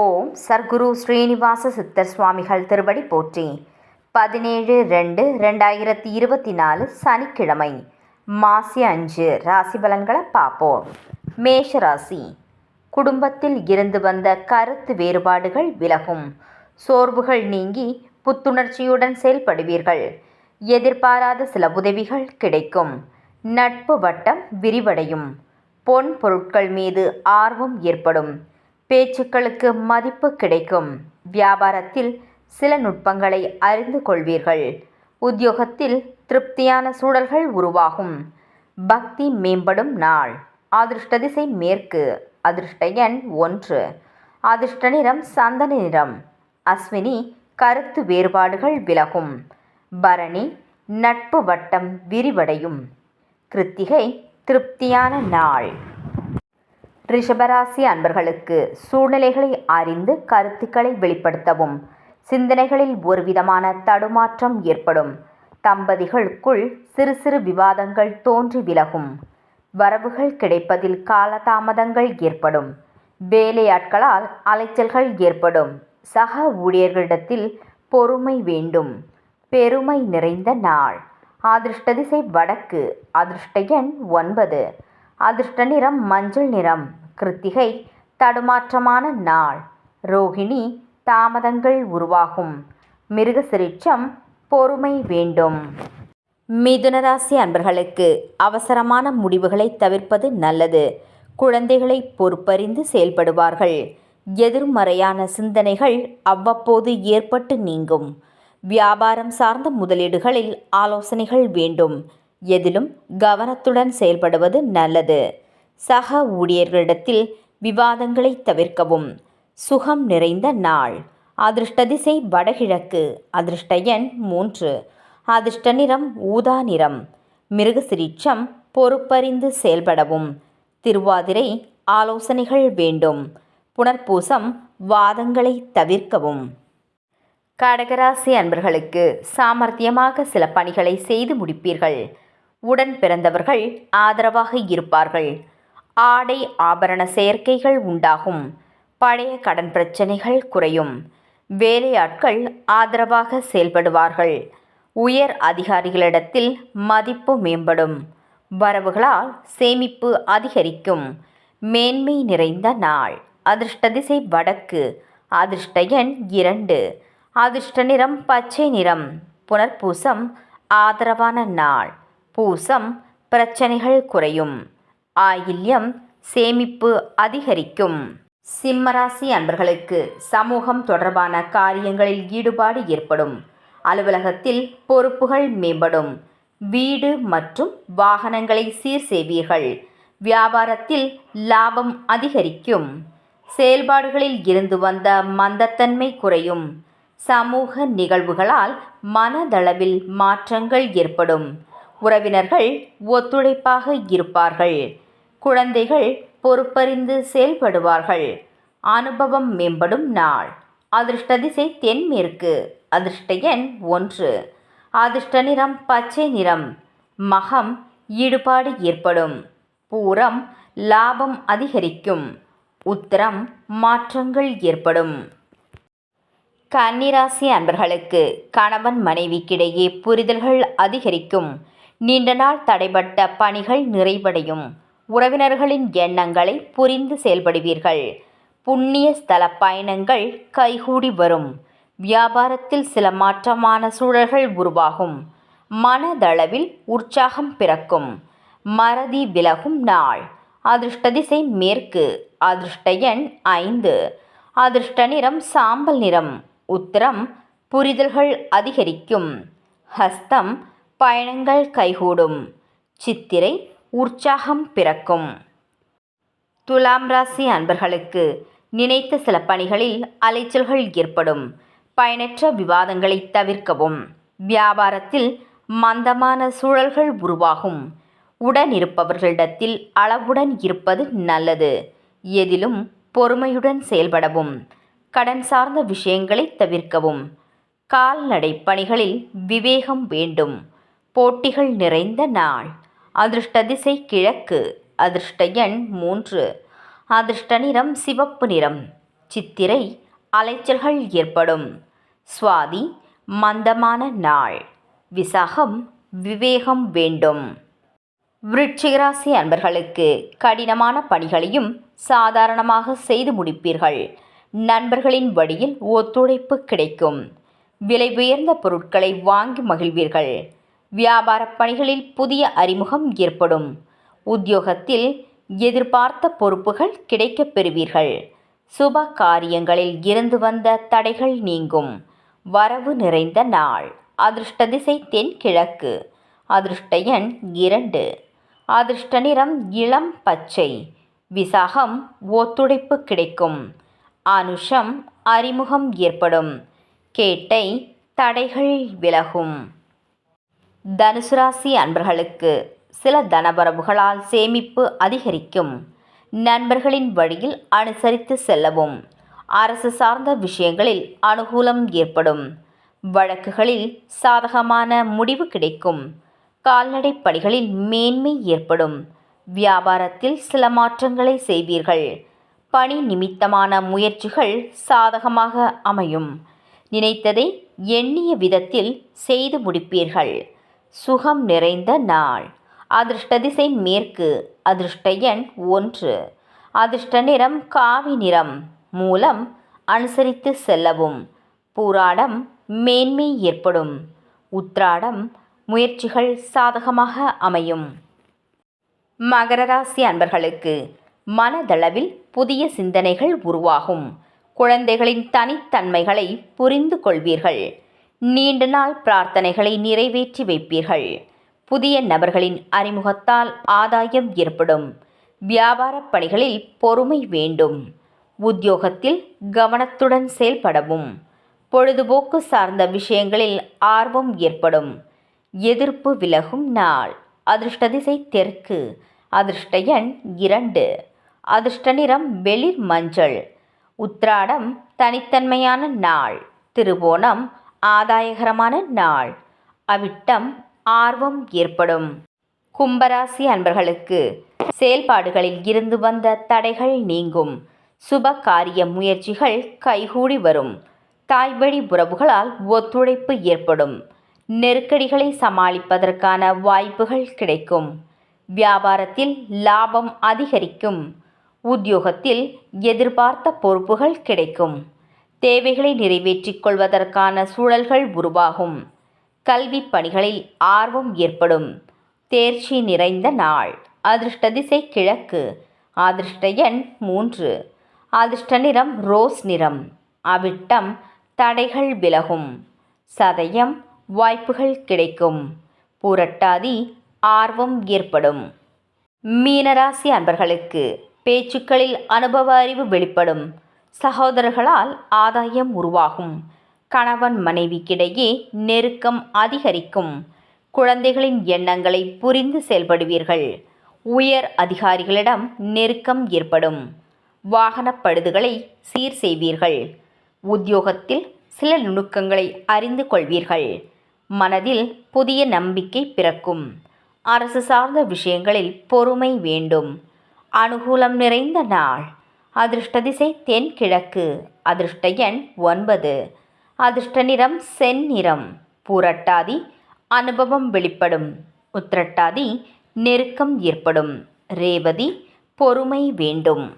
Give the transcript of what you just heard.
ஓம் சர்க்குரு ஸ்ரீனிவாச சித்தர் சுவாமிகள் திருவடி போற்றி. பதினேழு ரெண்டு ரெண்டாயிரத்தி இருபத்தி நாலு சனிக்கிழமை. மாசி அஞ்சு ராசி பலன்களை பார்ப்போம். மேஷ ராசி குடும்பத்தில் இருந்து வந்த கருத்து வேறுபாடுகள் விலகும். சோர்வுகள் நீங்கி புத்துணர்ச்சியுடன் செயல்படுவீர்கள். எதிர்பாராத சில உதவிகள் கிடைக்கும். நட்பு வட்டம் விரிவடையும். பொன் பொருட்கள் மீது ஆர்வம் ஏற்படும். பேச்சுக்களுக்கு மதிப்பு கிடைக்கும். வியாபாரத்தில் சில நுட்பங்களை அறிந்து கொள்வீர்கள். உத்தியோகத்தில் திருப்தியான சூழல்கள் உருவாகும். பக்தி மேம்படும் நாள். அதிர்ஷ்ட திசை மேற்கு. அதிர்ஷ்ட எண் ஒன்று. அதிர்ஷ்ட நிறம் சந்தன நிறம். அஸ்வினி கருத்து வேறுபாடுகள் விலகும். பரணி நட்பு வட்டம் விரிவடையும். கிருத்திகை திருப்தியான நாள். ரிஷபராசி அன்பர்களுக்கு சூழ்நிலைகளை அறிந்து கருத்துக்களை வெளிப்படுத்தவும் சிந்தனைகளில் ஒரு விதமான தடுமாற்றம் ஏற்படும். தம்பதிகளுக்குள் சிறு சிறு விவாதங்கள் தோன்றி விலகும். வரவுகள் கிடைப்பதில் காலதாமதங்கள் ஏற்படும். வேலையாட்களால் அலைச்சல்கள் ஏற்படும். சக ஊழியர்களிடத்தில் பொறுமை வேண்டும். பெருமை நிறைந்த நாள். அதிர்ஷ்ட திசை வடக்கு. அதிர்ஷ்ட எண் ஒன்பது. அதிர்ஷ்ட நிறம் மஞ்சள் நிறம். கிருத்திகை தடுமாற்றமான நாள் ரோகிணி தாமதங்கள் உருவாகும். மிருகசிரிச்சம் பொறுமை வேண்டும். மிதுனராசி அன்பர்களுக்கு அவசரமான முடிவுகளை தவிர்ப்பது நல்லது. குழந்தைகளை பொறுப்பறிந்து செயல்படுவார்கள். எதிர்மறையான சிந்தனைகள் அவ்வப்போது ஏற்பட்டு நீங்கும். வியாபாரம் சார்ந்த முதலீடுகளில் ஆலோசனைகள் வேண்டும். எதிலும் கவனத்துடன் செயல்படுவது நல்லது. சக ஊழியர்களிடத்தில் விவாதங்களை தவிர்க்கவும். சுகம் நிறைந்த நாள். அதிர்ஷ்ட திசை வடகிழக்கு. அதிர்ஷ்ட எண் மூன்று. அதிர்ஷ்ட நிறம் ஊதா நிறம். மிருகசிரீட்சம் பொறுப்பறிந்து செயல்படவும். திருவாதிரை ஆலோசனைகள் வேண்டும். புனர்பூசம் வாதங்களை தவிர்க்கவும். கடகராசி அன்பர்களுக்கு சாமர்த்தியமாக சில பணிகளை செய்து முடிப்பீர்கள். உடன் பிறந்தவர்கள் ஆதரவாக இருப்பார்கள். ஆடை ஆபரண சேர்க்கைகள் உண்டாகும். பழைய கடன் பிரச்சனைகள் குறையும். வேலையாட்கள் ஆதரவாக செயல்படுவார்கள். உயர் அதிகாரிகளிடத்தில் மதிப்பு மேம்படும். வரவுகளால் சேமிப்பு அதிகரிக்கும். மேன்மை நிறைந்த நாள். அதிர்ஷ்ட திசை வடக்கு. அதிர்ஷ்ட எண் இரண்டு. அதிர்ஷ்ட நிறம் பச்சை நிறம். புனர்பூசம் ஆதரவான நாள். பூசம் பிரச்சனைகள் குறையும். ஆயில்யம் சேமிப்பு அதிகரிக்கும். சிம்மராசி அன்பர்களுக்கு சமூகம் தொடர்பான காரியங்களில் ஈடுபாடு ஏற்படும். அலுவலகத்தில் பொறுப்புகள் மேம்படும். வீடு மற்றும் வாகனங்களை சீர் செய்வீர்கள். வியாபாரத்தில் லாபம் அதிகரிக்கும். செயல்பாடுகளில் இருந்து வந்த மந்தத்தன்மை குறையும். சமூக நிகழ்வுகளால் மனதளவில் மாற்றங்கள் ஏற்படும். உறவினர்கள் ஒத்துழைப்பாக இருப்பார்கள். குழந்தைகள் பொறுப்பறிந்து செயல்படுவார்கள். அனுபவம் மேம்படும் நாள். அதிர்ஷ்ட திசை தென்மேற்கு அதிர்ஷ்ட எண் ஒன்று. அதிர்ஷ்ட நிறம் பச்சை நிறம். மகம் ஈடுபாடு ஏற்படும். பூரம் லாபம் அதிகரிக்கும். உத்தரம் மாற்றங்கள் ஏற்படும். கன்னிராசி அன்பர்களுக்கு கணவன் மனைவிக்கிடையே புரிதல்கள் அதிகரிக்கும். நீண்ட நாள் தடைபட்ட பணிகள் நிறைவடையும். உறவினர்களின் எண்ணங்களை புரிந்து செயல்படுவீர்கள். புண்ணிய ஸ்தல பயணங்கள் கைகூடி வரும். வியாபாரத்தில் சில மாற்றமான சூழல்கள் உருவாகும். மனதளவில் உற்சாகம் பிறக்கும். மறதி விலகும் நாள். அதிர்ஷ்ட திசை மேற்கு. அதிர்ஷ்ட எண் ஐந்து. அதிர்ஷ்ட நிறம் சாம்பல் நிறம். உத்தரம் புரிதல்கள் அதிகரிக்கும். ஹஸ்தம் பயணங்கள் கைகூடும். சித்திரை உற்சாகம் பிறக்கும். துலாம் ராசி அன்பர்களுக்கு நினைத்த சில பணிகளில் அலைச்சல்கள் ஏற்படும். பயனற்ற விவாதங்களை தவிர்க்கவும். வியாபாரத்தில் மந்தமான சூழல்கள் உருவாகும். உடன் இருப்பவர்களிடத்தில் அளவுடன் இருப்பது நல்லது. எதிலும் பொறுமையுடன் செயல்படவும். கடன் சார்ந்த விஷயங்களை தவிர்க்கவும். கால்நடை பணிகளில் விவேகம் வேண்டும். போட்டிகள் நிறைந்த நாள். அதிர்ஷ்ட திசை கிழக்கு அதிர்ஷ்ட எண் மூன்று. அதிர்ஷ்ட நிறம் சிவப்பு நிறம் சித்திரை அலைச்சல்கள் ஏற்படும். சுவாதி மந்தமான நாள் விசாகம் விவேகம் வேண்டும். விருட்சிகராசி அன்பர்களுக்கு கடினமான பணிகளையும் சாதாரணமாக செய்து முடிப்பீர்கள். நண்பர்களின் வழியில் ஒத்துழைப்பு கிடைக்கும். விலை உயர்ந்த பொருட்களை வாங்கி மகிழ்வீர்கள். வியாபார பணிகளில் புதிய அறிமுகம் ஏற்படும். உத்தியோகத்தில் எதிர்பார்த்த பொறுப்புகள் கிடைக்கப் பெறுவீர்கள். சுப காரியங்களில் இருந்து வந்த தடைகள் நீங்கும். வரவு நிறைந்த நாள். அதிர்ஷ்ட திசை தென்கிழக்கு. அதிர்ஷ்ட எண் இரண்டு. அதிர்ஷ்ட நிறம் இளம் பச்சை. விசாகம் ஒத்துழைப்பு கிடைக்கும். அனுஷம் அறிமுகம் ஏற்படும். கேட்டை தடைகள் விலகும். தனுசு ராசி அன்பர்களுக்கு சில தனவரவுகளால் சேமிப்பு அதிகரிக்கும். நண்பர்களின் வழியில் அனுசரித்து செல்லவும். அரசு சார்ந்த விஷயங்களில் அனுகூலம் ஏற்படும். வழக்குகளில் சாதகமான முடிவு கிடைக்கும். கால்நடை பணிகளில் மேன்மை ஏற்படும். வியாபாரத்தில் சில மாற்றங்களை செய்வீர்கள். பணி நிமித்தமான முயற்சிகள் சாதகமாக அமையும். நினைத்ததை எண்ணிய விதத்தில் செய்து முடிப்பீர்கள். சுகம் நிறைந்த நாள். அதிர்ஷ்ட திசை மேற்கு அதிர்ஷ்ட எண் ஒன்று. அதிர்ஷ்ட நிறம் காவி நிறம் மூலம் அனுசரித்து செல்லவும். பூராடம் மேன்மை ஏற்படும். உத்ராடம் முயற்சிகள் சாதகமாக அமையும். மகர ராசி அன்பர்களுக்கு மனதளவில் புதிய சிந்தனைகள் உருவாகும். குழந்தைகளின் தனித்தன்மைகளை புரிந்து கொள்வீர்கள். நீண்ட நாள் பிரார்த்தனைகளை நிறைவேற்றி வைப்பீர்கள். புதிய நபர்களின் அறிமுகத்தால் ஆதாயம் ஏற்படும். வியாபார பணிகளில் பொறுமை வேண்டும். உத்தியோகத்தில் கவனத்துடன் செயல்படவும். பொழுதுபோக்கு சார்ந்த விஷயங்களில் ஆர்வம் ஏற்படும். எதிர்ப்பு விலகும் நாள். அதிர்ஷ்ட திசை தெற்கு. அதிர்ஷ்ட எண் இரண்டு. அதிர்ஷ்ட நிறம் வெளிர் மஞ்சள். உத்ராடம் தனித்தன்மையான நாள். திருவோணம் ஆதாயகரமான நாள். அவிட்டம் ஆர்வம் ஏற்படும். கும்பராசி அன்பர்களுக்கு செயல்பாடுகளில் இருந்து வந்த தடைகள் நீங்கும். சுப காரிய முயற்சிகள் கைகூடி வரும். தாய்வழி உறவுகளால் ஒத்துழைப்பு ஏற்படும். நெருக்கடிகளை சமாளிப்பதற்கான வாய்ப்புகள் கிடைக்கும். வியாபாரத்தில் லாபம் அதிகரிக்கும். உத்தியோகத்தில் எதிர்பார்த்த பொறுப்புகள் கிடைக்கும். தேவைகளை நிறைவேற்றிக் கொள்வதற்கான சூழல்கள் உருவாகும். கல்வி பணிகளில் ஆர்வம் ஏற்படும். தேர்ச்சி நிறைந்த நாள். அதிர்ஷ்ட திசை கிழக்கு. அதிர்ஷ்ட எண் மூன்று. அதிர்ஷ்ட நிறம் ரோஸ் நிறம். அவிட்டம் தடைகள் விலகும். சதயம் வாய்ப்புகள் கிடைக்கும். புரட்டாதி ஆர்வம் ஏற்படும். மீனராசி அன்பர்களுக்கு பேச்சுக்களில் அனுபவ அறிவு வெளிப்படும். சகோதரர்களால் ஆதாயம் உருவாகும். கணவன் மனைவிக்கிடையே நெருக்கம் அதிகரிக்கும். குழந்தைகளின் எண்ணங்களை புரிந்து செயல்படுவீர்கள். உயர் அதிகாரிகளிடம் நெருக்கம் ஏற்படும். வாகனப்படுதுகளை சீர் செய்வீர்கள். உத்தியோகத்தில் சில நுணுக்கங்களை அறிந்து கொள்வீர்கள். மனதில் புதிய நம்பிக்கை பிறக்கும். அரசு சார்ந்த விஷயங்களில் பொறுமை வேண்டும். அனுகூலம் நிறைந்த நாள். அதிர்ஷ்ட திசை தென்கிழக்கு. அதிர்ஷ்ட எண் ஒன்பது. அதிர்ஷ்ட நிறம் செந்நிறம். பூரட்டாதி அனுபவம் வெளிப்படும். உத்திரட்டாதி நெருக்கம் ஏற்படும். ரேவதி பொறுமை வேண்டும்.